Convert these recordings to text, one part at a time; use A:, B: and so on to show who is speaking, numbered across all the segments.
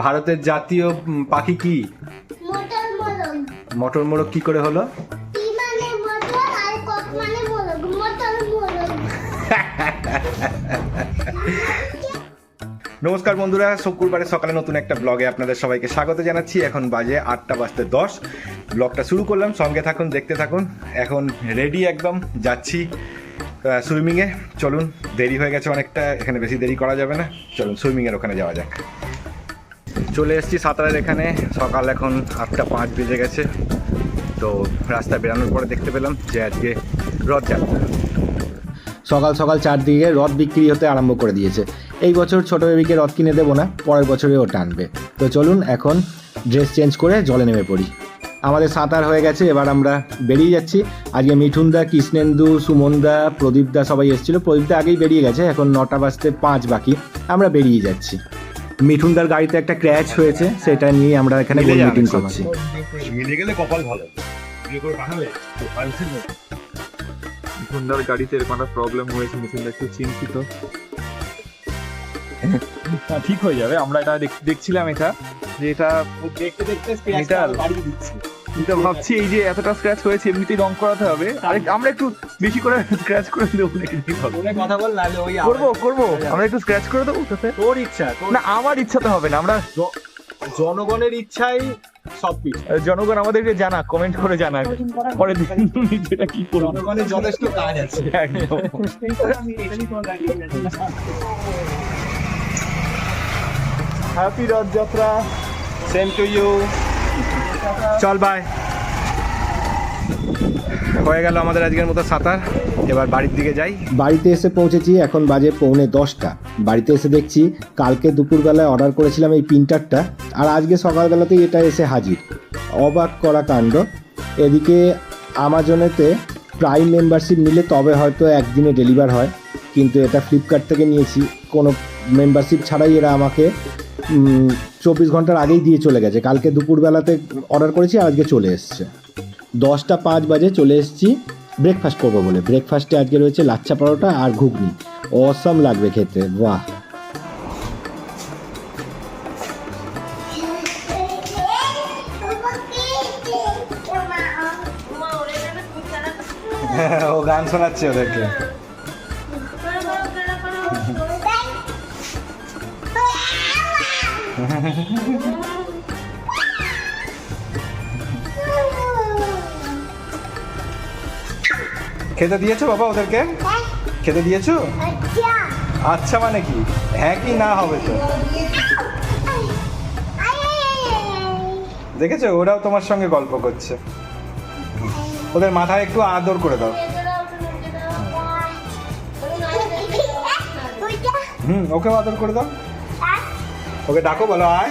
A: ভারতের জাতীয় পাখি কি?
B: মোটর মোরগ
A: কি করে হলো? নমস্কার বন্ধুরা শুক্রবারে সকালে নতুন একটা ব্লগে আপনাদের সবাইকে স্বাগত জানাচ্ছি। এখন বাজে আটটা বাজতে দশ। ব্লগটা শুরু করলাম সঙ্গে থাকুন দেখতে থাকুন। এখন রেডি একদম যাচ্ছি সুইমিংয়ে চলুন দেরি হয়ে গেছে অনেকটা এখানে বেশি দেরি করা যাবে না। চলুন সুইমিংয়ের ওখানে যাওয়া যাক। চলে এসেছি সাঁতারের এখানে। সকাল এখন আটটা পাঁচ বেজে গেছে। তো রাস্তা বেরানোর পরে দেখতে পেলাম যে আজকে রথযাত্রা। সকাল সকাল চারদিকে রথ বিক্রি হতে আরম্ভ করে দিয়েছে। এই বছর ছোট বেবিকে রথ কিনে দেবো না, পরের বছরে ও টানবে। তো চলুন এখন ড্রেস চেঞ্জ করে জলে নেমে পড়ি। আমাদের সাঁতার হয়ে গেছে, এবার আমরা বেরিয়ে যাচ্ছি। আজকে মিঠুনদা, কৃষ্ণেন্দু, সুমনদা, প্রদীপদা সবাই এসেছিল। প্রদীপদা আগেই বেরিয়ে গেছে, এখন নটা বাজতে পাঁচ বাকি। আমরা বেরিয়ে যাচ্ছি। মিঠুনদার গাড়িতে একটা ক্র্যাচ হয়েছে সেটা নিয়ে আমরা এখানে গোল মিটিং করছি।
C: মিলে গেলে কপাল ভালো। বিয়ে করে পাঠাবে
D: মুকুন্দার গাড়িতে এরকম একটা প্রবলেম হয়েছে মুকুন্দা একটু চিন্তিত। ঠিক হয়ে যাবে আমরা এটা দেখ- দেখছিলাম এটা যে এটা
C: দেখতে দেখতে
D: এটা-
C: বাড়িয়ে দিচ্ছে।
D: এটা ভাবছি এই যে এতটা স্ক্র্যাচ হয়েছে এমনিতেই রং করাতে হবে। আর আমরা একটু বেশি করে স্ক্র্যাচ করে দেবো
C: কথা বল নাহলে ওই
D: করব করব। আমরা একটু স্ক্র্যাচ করে দেবো তাতে
C: তোর ইচ্ছা
D: না আমার ইচ্ছা তো হবে না আমরা
C: জনগণের ইচ্ছাই সবকিছু
D: জনগণ আমাদেরকে জানা কমেন্ট করে জানা পরে যেটা কি করব?
C: জনগণের যথেষ্ট কাজ আছে।
A: Happy Rathyatra same to you চল বাই হয়ে গেল আমাদের আজকের মতো সাঁতার। এবার বাড়ির দিকে যাই।
E: বাড়িতে এসে পৌঁছেছি, এখন বাজে পৌনে দশটা। বাড়িতে এসে দেখছি, কালকে দুপুরবেলায় অর্ডার করেছিলাম এই প্রিন্টারটা, আর আজকে সকালবেলাতেই এটা এসে হাজির। অবাক করা কাণ্ড। এদিকে আমাজনেতে প্রাইম মেম্বারশিপ নিলে তবে হয়তো একদিনে ডেলিভার হয়, কিন্তু এটা ফ্লিপকার্ট থেকে নিয়েছি। কোনো মেম্বারশিপ ছাড়াই এরা আমাকে চব্বিশ ঘণ্টার আগেই দিয়ে চলে গেছে। কালকে দুপুরবেলাতে অর্ডার করেছি আর আজকে চলে এসছে। দশটা পাঁচ বাজে চলে এসেছি। ব্রেকফাস্ট করব বলে। ব্রেকফাস্টে আজকে রয়েছে লাচ্ছা পরোটা আর ঘুগনি। অসম লাগবে খেতে। বাহ!
A: ও গান শোনাচ্ছে ওদেরকে। খেতে দিয়েছ বাবা ওদেরকে? খেতে দিয়েছ? আচ্ছা মানে কি? হ্যাঁ কি না হবে তো? দেখেছ? ওরাও তোমার সঙ্গে গল্প করছে। ওদের মাথায় একটু আদর করে দাও। হুম, ওকেও আদর করে দাও। ওকে ডাকো বলো আয়।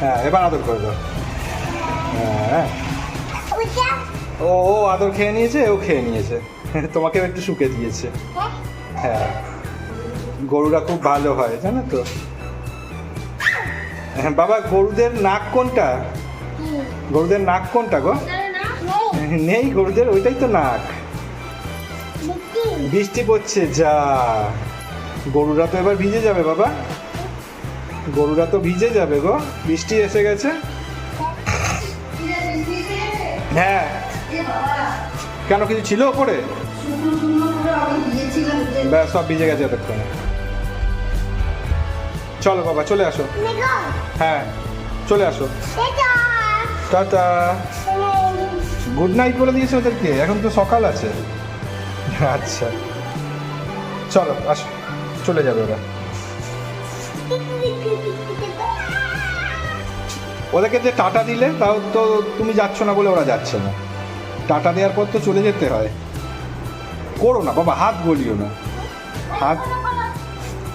A: হ্যাঁ এবার আদর করে দাও। হ্যাঁ ও ও আদর খেয়ে নিয়েছে ও খেয়ে নিয়েছে। তোমাকেও একটু শুকে দিয়েছে। হ্যাঁ। গরুরা খুব ভালো হয় জানো তো? হ্যাঁ বাবা গরুদের নাক কোনটা? গরুদের নাক কোনটা গো? নেই। গরুদের ওইটাই তো নাক। বৃষ্টি পড়ছে যা। গরুরা তো এবার ভিজে যাবে বাবা। গরুরা তো ভিজে যাবে গো, বৃষ্টি এসে গেছে। হ্যাঁ। কেন, কিছু ছিল ওপরে? ব্যাস, সব ভিজে গেছে এতক্ষণে। চলো বাবা, চলে আসো। হ্যাঁ চলে আসো। টাটা। গুড নাইট বলে দিয়েছে ওদেরকে, এখন তো সকাল আছে। আচ্ছা। চলো, আসো। চলে যাবে ওরা। ওদেরকে যে টাটা দিলে তাও তো তুমি যাচ্ছ না বলে ওরা যাচ্ছে না। টাটা দেওয়ার পর তো চলে যেতে হয়। করো না বাবা হাত গলিও না। হাত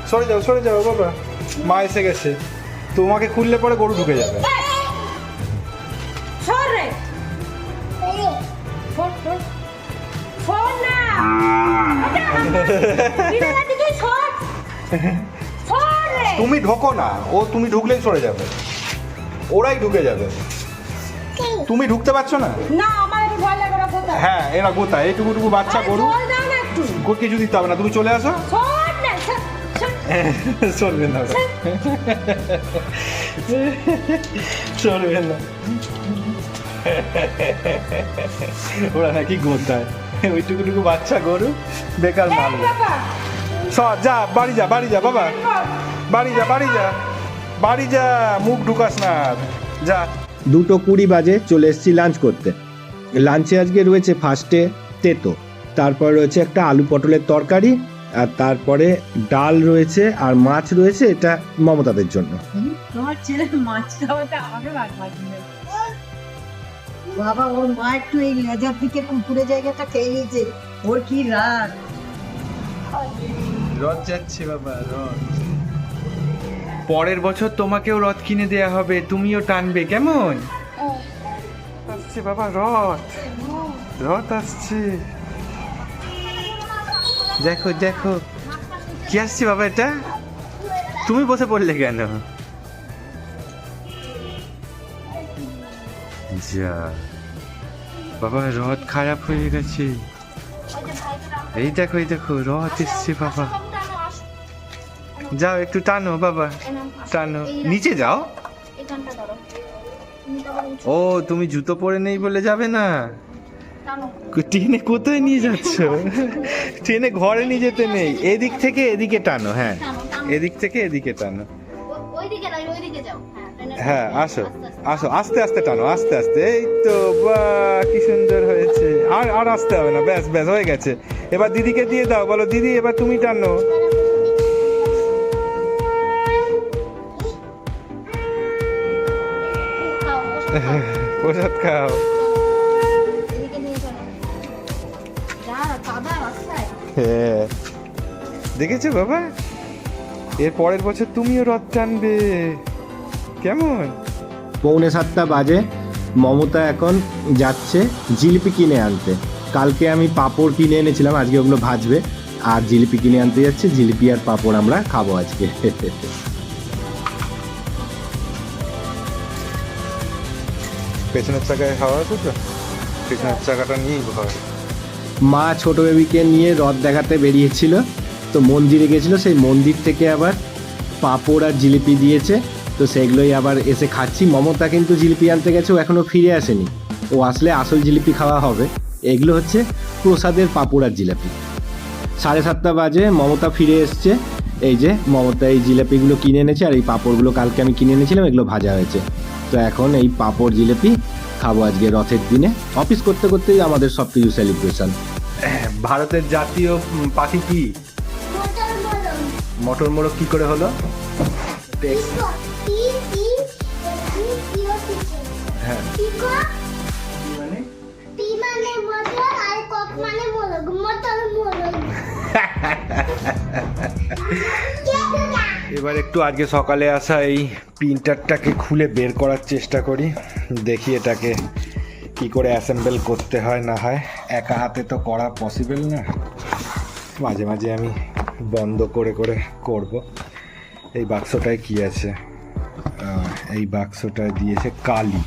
A: সরে যাও সরে যাও বাবা। মা এসে গেছে। তোমাকে খুললে পরে গরু ঢুকে যাবে। তুমি ঢোকো না ও তুমি ঢুকলেই সরে যাবে। ওরাই ঢুকে যাবে। তুমি ঢুকতে পারছ না?
F: না আমার একটু ভয় লাগে ওরা কোথায়?
A: হ্যাঁ এরা গোতা এইটুকুটুকু বাচ্চা গরু। কিছু দিতে হবে না তুমি চলে আসো।
F: শোন না শোন।
A: না। ওরা। নাকি গোদায় ওইটুকুটুকু বাচ্চা গরু বেকার মারবে সর যা বাড়ি যা বাড়ি যা বাবা। বাড়ি যা বাড়ি যা। বাড়ি যা মুখ ঢুকাস না আর। যা।
E: দুটো কুড়ি বাজে চলে এসেছি লাঞ্চ করতে। লাঞ্চে আজকে রয়েছে ফার্স্টে তেতো তারপর রয়েছে একটা আলু পটলের তরকারি আর তারপরে ডাল রয়েছে আর মাছ রয়েছে এটা মমতাদের জন্য।
F: তোমার ছেলে মাছ খাওয়াতে আমাকে ভাগ বাবা ওর মা একটু এই লেজার দিকে কুকুরের জায়গাটা খেয়ে নিয়েছে। ওর কি রাগ।
A: রথ যাচ্ছে বাবা রথ। পরের বছর তোমাকেও রথ কিনে দেয়া হবে তুমিও টানবে কেমন? আসছে বাবা রথ। রথ আসছে। দেখো দেখো। কি আসছে বাবা এটা? তুমি বসে পড়লে কেন? যা। বাবা রথ খারাপ হয়ে গেছে। এই দেখো এই দেখো রথ এসছে বাবা। যাও, একটু টানো, বাবা। টানো। নিচে যাও। ও, তুমি জুতো পরে নেই বলে যাবে না? ট্রেনে কোথায় নিয়ে যাচ্ছ? ট্রেনে ঘরে নিয়ে যেতে নেই। এদিক থেকে এদিকে টানো হ্যাঁ। এদিক থেকে এদিকে টানো।
B: হ্যাঁ।
A: আসো। আসো। আস্তে আস্তে টানো, আস্তে আস্তে। এই তো, বা, কি সুন্দর হয়েছে। আর আর আসতে হবে না। ব্যাস ব্যাস, হয়ে গেছে। এবার দিদিকে দিয়ে দাও। বলো, দিদি, এবার তুমি টানো। প্রসাদ খাও হ্যাঁ দেখেছ বাবা? এর পরের বছর তুমিও রথ টানবে। কেমন?
E: পৌনে সাতটা বাজে মমতা এখন যাচ্ছে জিলিপি কিনে আনতে। কালকে আমি পাঁপড় কিনে এনেছিলাম আজকে ওগুলো ভাজবে। আর জিলিপি কিনে আনতে যাচ্ছে জিলিপি আর পাঁপড় আমরা খাব আজকে।
A: পেছনের চাকায় হাওয়া আছে তো? পেছনের চাকাটা নিয়েই ঘর
E: মা ছোট বেবিকে নিয়ে রথ দেখাতে বেরিয়েছিল। তো মন্দিরে গেছিল, সেই মন্দির থেকে আবার পাঁপড় আর জিলিপি দিয়েছে। তো সেগুলোই আবার এসে খাচ্ছি। মমতা কিন্তু জিলিপি আনতে গেছে, ও এখনও ফিরে আসেনি। ও আসলে আসল জিলিপি খাওয়া হবে। এগুলো হচ্ছে প্রসাদের পাঁপড় আর জিলাপি। সাড়ে সাতটা বাজে, মমতা ফিরে এসছে। এই যে মমতা এই জিলাপিগুলো কিনে এনেছে, আর এই পাঁপড়গুলো কালকে আমি কিনে এনেছিলাম, এগুলো ভাজা হয়েছে। তো এখন এই পাঁপড় জিলেপি খাব আজকে রথের দিনে। অফিস করতে করতেই আমাদের সব কিছু সেলিব্রেশন
A: ভারতের জাতীয় পাখি কি?
B: মটর
A: মোড়ক কি করে হলো? এবার একটু আজকে সকালে আসা এই প্রিন্টারটাকে খুলে বের করার চেষ্টা করি। দেখি এটাকে কি করে অ্যাসেম্বল করতে হয়, না হয়। একা হাতে তো করা পসিবল না। মাঝে মাঝে আমি বন্ধ করে করে করব। এই বাক্সটায় কি আছে? এই বাক্সটায় দিয়েছে কালি।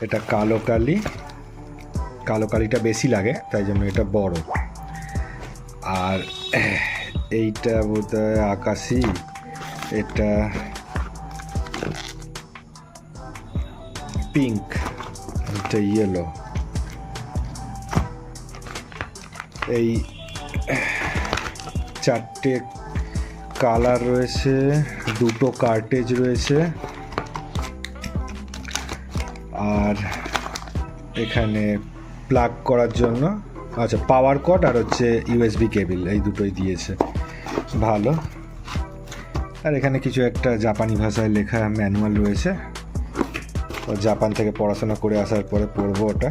A: এটা কালো কালি। কালো কালিটা বেশি লাগে, তাই জন্য এটা বড়। আর এইটা বোধ হয় আকাশি, এটা পিঙ্ক এটা ইয়েলো এই চারটে কালার রয়েছে, দুটো কার্টেজ রয়েছে। আর এখানে প্লাগ করার জন্য আচ্ছা পাওয়ার কট আর হচ্ছে ইউএসবি কেবিল এই দুটোই দিয়েছে। ভালো। আর এখানে কিছু একটা জাপানি ভাষায় লেখা ম্যানুয়াল রয়েছে। ও জাপান থেকে পড়াশোনা করে আসার পরে পড়ব ওটা।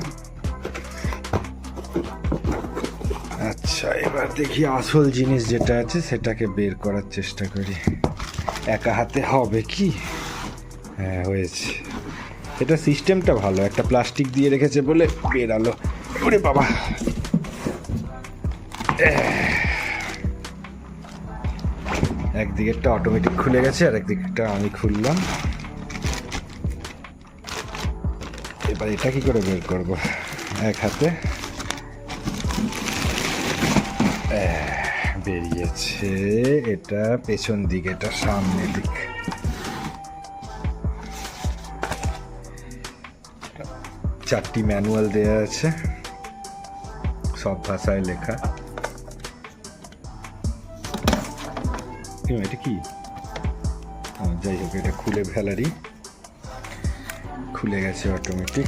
A: আচ্ছা এবার দেখি আসল জিনিস যেটা আছে সেটাকে বের করার চেষ্টা করি। একা হাতে হবে কি? হ্যাঁ হয়েছে। এটা সিস্টেমটা ভালো, একটা প্লাস্টিক দিয়ে রেখেছে বলে বেরালো ওরে বাবা! একদিকেরটা অটোমেটিক খুলে গেছে আর একদিকটা আমি খুললাম। এবার এটা কি করে বের করব? এক হাতে। বেরিয়েছে। এটা পেছন দিক, এটা সামনে দিক। চারটি ম্যানুয়াল দেয়া আছে। সব ভাষায় লেখা। এটা কি? যাই হোক, এটা খুলে ফেলারই। খুলে গেছে অটোমেটিক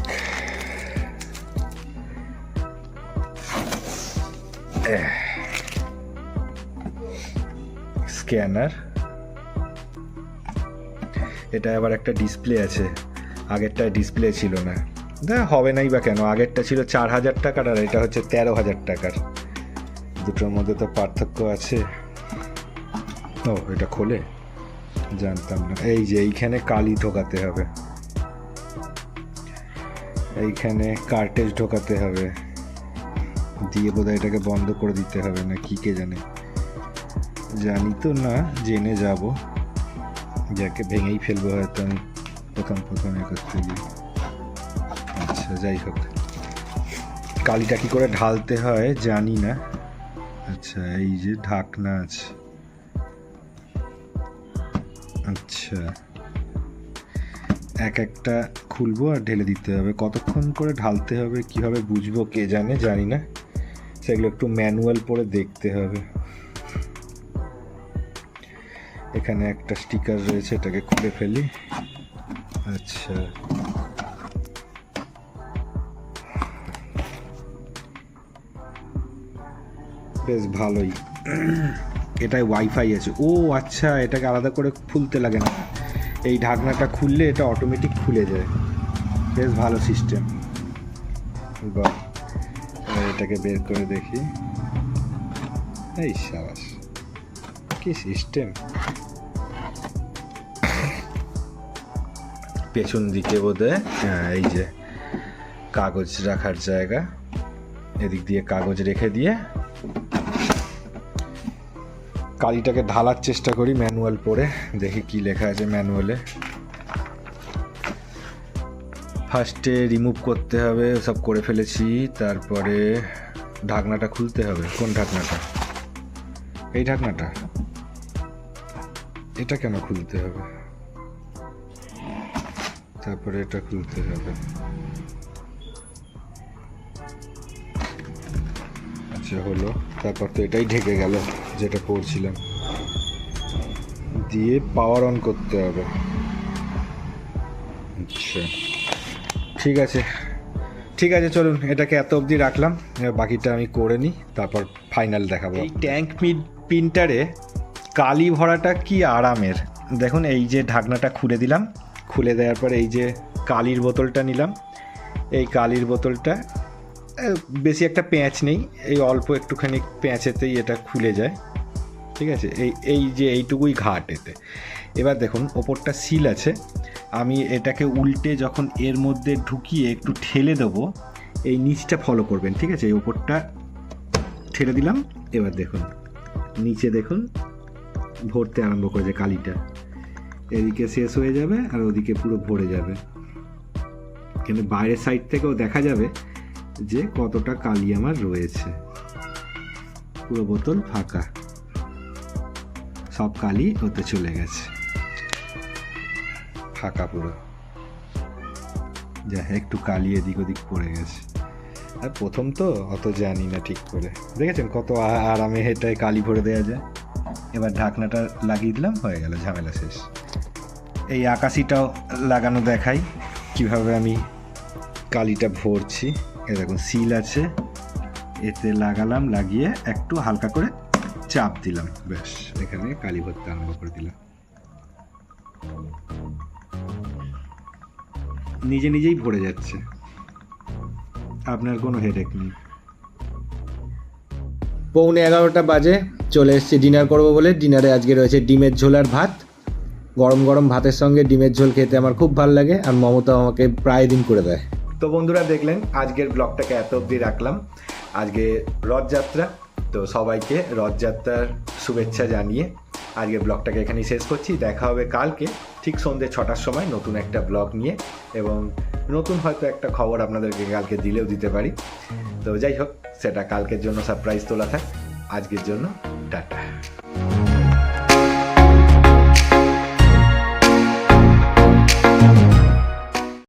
A: স্ক্যানার এটা আবার একটা ডিসপ্লে আছে। আগেরটায় ডিসপ্লে ছিল না। না, হবে নাই বা কেন? আগেরটা ছিল চার হাজার টাকার আর এটা হচ্ছে তেরো হাজার টাকার। দুটোর মধ্যে তো পার্থক্য আছে। ও, এটা খোলে? জানতাম না। এই যে, এইখানে কালি ঢোকাতে হবে। এইখানে কার্টেজ ঢোকাতে হবে। দিয়ে বোধহয় এটাকে বন্ধ করে দিতে হবে না, কি কে জানে। জানি তো না, জেনে যাব। যাকে ভেঙেই ফেলব হয়তো আমি প্রথম প্রথম এ করতে গিয়ে। আচ্ছা যাই হোক। কালিটা কি করে ঢালতে হয় জানি না। আচ্ছা এই যে ঢাকনা আছে। আচ্ছা। এক একটা খুলবো আর ঢেলে দিতে হবে। কতক্ষণ করে ঢালতে হবে, কীভাবে বুঝব কে জানে, জানি না। সেগুলো একটু ম্যানুয়াল পরে দেখতে হবে। এখানে একটা স্টিকার রয়েছে, এটাকে খুলে ফেলি। আচ্ছা। বেশ ভালোই। এটায় ওয়াইফাই আছে। ও আচ্ছা এটাকে আলাদা করে খুলতে লাগে না। এই ঢাকনাটা খুললে এটা অটোমেটিক খুলে যায়। বেশ ভালো সিস্টেম এটাকে বের করে দেখি। এই সাবাস, কি সিস্টেম পেছন দিকে বোধহয় হ্যাঁ এই যে কাগজ রাখার জায়গা। এদিক দিয়ে কাগজ রেখে দিয়ে কালিটাকে ঢালার চেষ্টা করি ম্যানুয়াল পড়ে। দেখি কি লেখা আছে ম্যানুয়ালে। ফার্স্টে রিমুভ করতে হবে, সব করে ফেলেছি। তারপরে ঢাকনাটা খুলতে হবে। কোন ঢাকনাটা? এই ঢাকনাটা। এটা কেন খুলতে হবে? তারপরে এটা খুলতে হবে। আচ্ছা হলো। তারপর তো এটাই ঢেকে গেল। যেটা পড়ছিলাম দিয়ে পাওয়ার অন করতে হবে। আচ্ছা। ঠিক আছে। ঠিক আছে, চলুন, এটাকে এত অবধি রাখলাম। বাকিটা আমি করে নিই, তারপর ফাইনাল দেখাবো। এই ট্যাঙ্ক মিড প্রিন্টারে কালি ভরাটা কি আরামের? দেখুন, এই যে ঢাকনাটা খুলে দিলাম। খুলে দেওয়ার পরে এই যে কালির বোতলটা নিলাম। এই কালির বোতলটা বেশি একটা পেঁয়াজ নেই, এই অল্প একটুখানি পেঁয়াজেতেই এটা খুলে যায়। ঠিক আছে? এই এই যে এইটুকুই ঘাট এতে। এবার দেখুন, ওপরটা সিল আছে। আমি এটাকে উল্টে যখন এর মধ্যে ঢুকিয়ে একটু ঠেলে দেবো, এই নিচটা ফলো করবেন। ঠিক আছে? এই ওপরটা ঠেলে দিলাম। এবার দেখুন, নিচে দেখুন, ভরতে আরম্ভ করেছে কালিটা। এদিকে শেষ হয়ে যাবে আর ওদিকে পুরো ভরে যাবে। কিন্তু বাইরের সাইড থেকেও দেখা যাবে। যে কতটা কালি আমার রয়েছে। পুরো বোতল ফাঁকা। সব কালি হতে চলে গেছে। ফাঁকা পুরো। যা একটু কালি এদিক ওদিক পড়ে গেছে। আর প্রথম তো, অত জানি না ঠিক করে। দেখেছেন কত আরামে হেটায় কালি ভরে দেওয়া যায়? এবার ঢাকনাটা লাগিয়ে দিলাম, হয়ে গেল, ঝামেলা শেষ। এই আকাশিটাও লাগানো দেখাই কীভাবে আমি কালিটা ভরছি। এ দেখুন সিল আছে। এতে লাগালাম, লাগিয়ে একটু হালকা করে চাপ দিলাম। ব্যাস, এখানে কালি ভরতে আরম্ভ করে দিলাম। নিজে নিজেই ভরে যাচ্ছে। আপনার কোনো হেডেক নেই।
E: পৌনে এগারোটা বাজে, চলে এসেছি ডিনার করব বলে। ডিনারে আজকে রয়েছে ডিমের ঝোল আর ভাত। গরম গরম ভাতের সঙ্গে ডিমের ঝোল খেতে আমার খুব ভালো লাগে, আর মমতা আমাকে প্রায় দিন করে দেয়।
A: তো বন্ধুরা দেখলেন, আজকের ব্লগটাকে এত অবধি রাখলাম। আজকে রথযাত্রা, তো সবাইকে রথযাত্রার শুভেচ্ছা জানিয়ে আজকে ব্লগটাকে এখানেই শেষ করছি। দেখা হবে কালকে, ঠিক সন্ধ্যে ছটার সময় নতুন একটা ব্লগ নিয়ে এবং নতুন হয়তো একটা খবর আপনাদেরকে কালকে দিলেও দিতে পারি। তো যাই হোক, সেটা কালকের জন্য সারপ্রাইজ তোলা থাক। আজকের জন্য টাটা।